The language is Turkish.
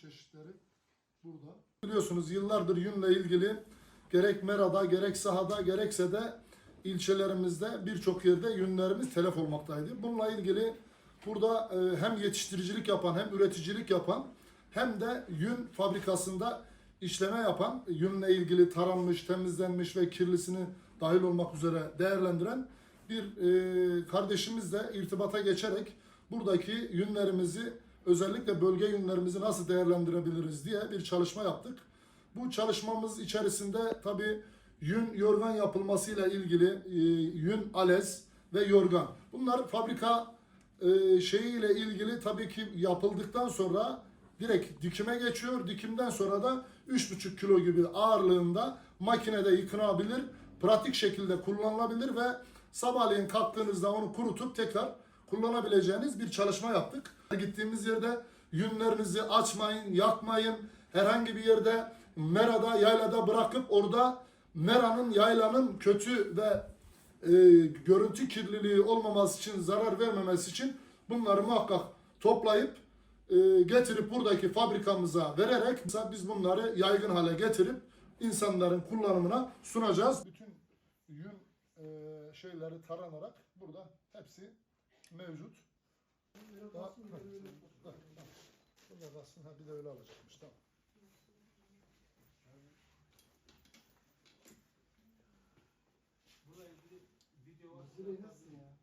çeşitleri burada. Biliyorsunuz yıllardır yünle ilgili gerek merada gerek sahada gerekse de ilçelerimizde birçok yerde yünlerimiz telef olmaktaydı. Bununla ilgili burada e, hem yetiştiricilik yapan hem üreticilik yapan hem de yün fabrikasında işleme yapan yünle ilgili taranmış, temizlenmiş ve kirlisini dahil olmak üzere değerlendiren bir e, kardeşimizle irtibata geçerek buradaki yünlerimizi özellikle bölge yünlerimizi nasıl değerlendirebiliriz diye bir çalışma yaptık. Bu çalışmamız içerisinde tabi yün yorgan yapılmasıyla ilgili e, yün alez ve yorgan. Bunlar fabrika e, şeyiyle ilgili tabii ki yapıldıktan sonra direkt dikime geçiyor. Dikimden sonra da 3,5 kilo gibi ağırlığında makinede yıkanabilir, pratik şekilde kullanılabilir ve sabahleyin kalktığınızda onu kurutup tekrar kullanabileceğiniz bir çalışma yaptık. Gittiğimiz yerde yünlerinizi açmayın, yakmayın. Herhangi bir yerde merada, yaylada bırakıp orada meranın, yaylanın kötü ve e, görüntü kirliliği olmaması için, zarar vermemesi için bunları muhakkak toplayıp e, getirip buradaki fabrikamıza vererek biz bunları yaygın hale getirip insanların kullanımına sunacağız. Bütün yün e, şeyleri taranarak burada hepsi mevcut. Daha, ha, ha, ha. Burada kalsın, ha bir de öyle alacakmış tamam. Buraya ilgili video var. Burayı nasıl ya?